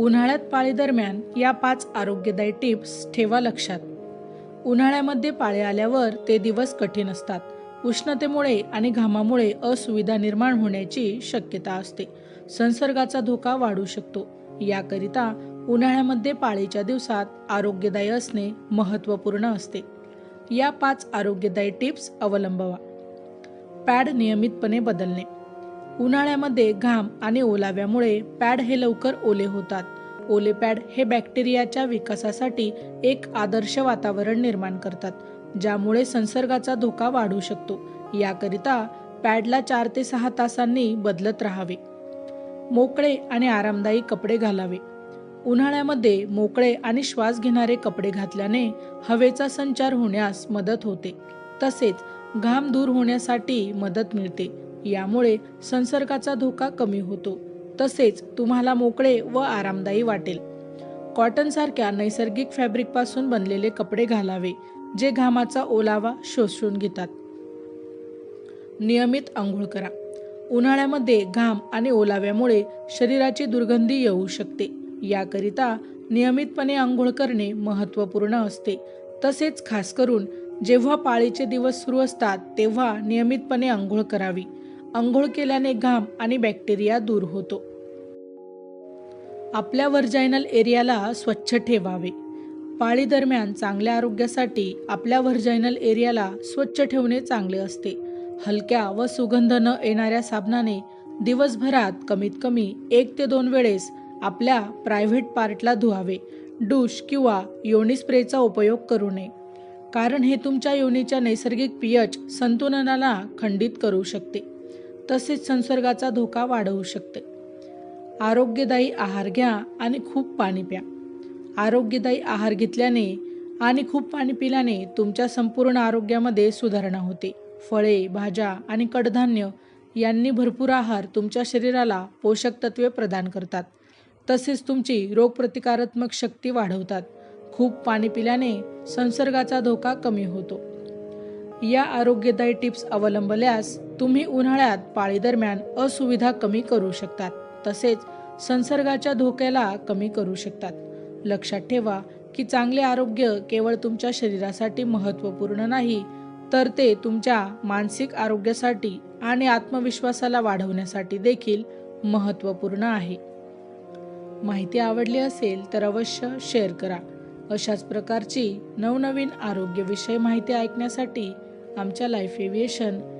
उन्हाळ्यात पाळीदरम्यान या पाच आरोग्यदायी टिप्स ठेवा लक्षात. उन्हाळ्यामध्ये पाळी आल्यावर ते दिवस कठीण असतात. उष्णतेमुळे आणि घामामुळे असुविधा निर्माण होण्याची शक्यता असते. संसर्गाचा धोका वाढू शकतो. याकरिता उन्हाळ्यामध्ये पाळीच्या दिवसात आरोग्यदायी असणे महत्त्वपूर्ण असते. या पाच आरोग्यदायी टिप्स अवलंबवा. पॅड नियमितपणे बदलणे. उन्हाळ्यामध्ये घाम आणि ओलाव्यामुळे पॅड हे लवकर ओले होतात. ओले पॅड हे बॅक्टेरियाच्या विकासासाठी एक आदर्श वातावरण निर्माण करतात ज्यामुळे संसर्गाचा धोका वाढू शकतो. याकरिता पॅडला चार ते सहा तासांनी बदलत राहावे. मोकळे आणि आरामदायी कपडे घालावे. उन्हाळ्यामध्ये मोकळे आणि श्वास घेणारे कपडे घातल्याने हवेचा संचार होण्यास मदत होते. तसेच घाम दूर होण्यासाठी मदत मिळते. यामुळे संसर्गाचा धोका कमी होतो. तसेच तुम्हाला मोकळे व आरामदायी वाटेल. कॉटन सारख्या नैसर्गिक फॅब्रिकपासून बनलेले कपडे घालावे जे घामाचा ओलावा शोषून घेतात. नियमित आंघोळ करा. उन्हाळ्यामध्ये घाम आणि ओलाव्यामुळे शरीराची दुर्गंधी येऊ शकते. याकरिता नियमितपणे आंघोळ करणे महत्त्वपूर्ण असते. तसेच खास करून जेव्हा पाळीचे दिवस सुरू असतात तेव्हा नियमितपणे आंघोळ करावी. आंघोळ केल्याने घाम आणि बॅक्टेरिया दूर होतो. आपल्या व्हर्जायनल एरियाला स्वच्छ ठेवावे. पाळी दरम्यान चांगल्या आरोग्यासाठी आपल्या व्हर्जायनल एरियाला स्वच्छ ठेवणे चांगले असते. हलक्या व सुगंध न येणाऱ्या साबणाने दिवसभरात कमीत कमी एक ते दोन वेळेस आपल्या प्रायव्हेट पार्टला धुवावे. डूश किंवा योनी स्प्रेचा उपयोग करू नये. कारण हे तुमच्या योनीच्या नैसर्गिक पीएच संतुलनाला खंडित करू शकते. तसेच संसर्गाचा धोका वाढवू शकते. आरोग्यदायी आहार घ्या आणि खूप पाणी प्या. आरोग्यदायी आहार घेतल्याने आणि खूप पाणी पिल्याने तुमच्या संपूर्ण आरोग्यामध्ये सुधारणा होते. फळे भाज्या आणि कडधान्य यांनी भरपूर आहार तुमच्या शरीराला पोषक तत्वे प्रदान करतात. तसेच तुमची रोगप्रतिकारात्मक शक्ती वाढवतात. खूप पाणी पिल्याने संसर्गाचा धोका कमी होतो. या आरोग्यदायी टिप्स अवलंबल्यास तुम्ही उन्हाळ्यात पाळीदरम्यान असुविधा कमी करू शकतात तसेच संसर्गाच्या धोक्याला कमी करू शकतात. लक्षात ठेवा की चांगले आरोग्य केवळ तुमच्या शरीरासाठी महत्त्वपूर्ण नाही तर ते तुमच्या मानसिक आरोग्यासाठी आणि आत्मविश्वासाला वाढवण्यासाठी देखील महत्त्वपूर्ण आहे. माहिती आवडली असेल तर अवश्य शेअर करा. अशाच प्रकारची नवनवीन आरोग्यविषयी माहिती ऐकण्यासाठी आमच्या लाईफ एव्हिएशन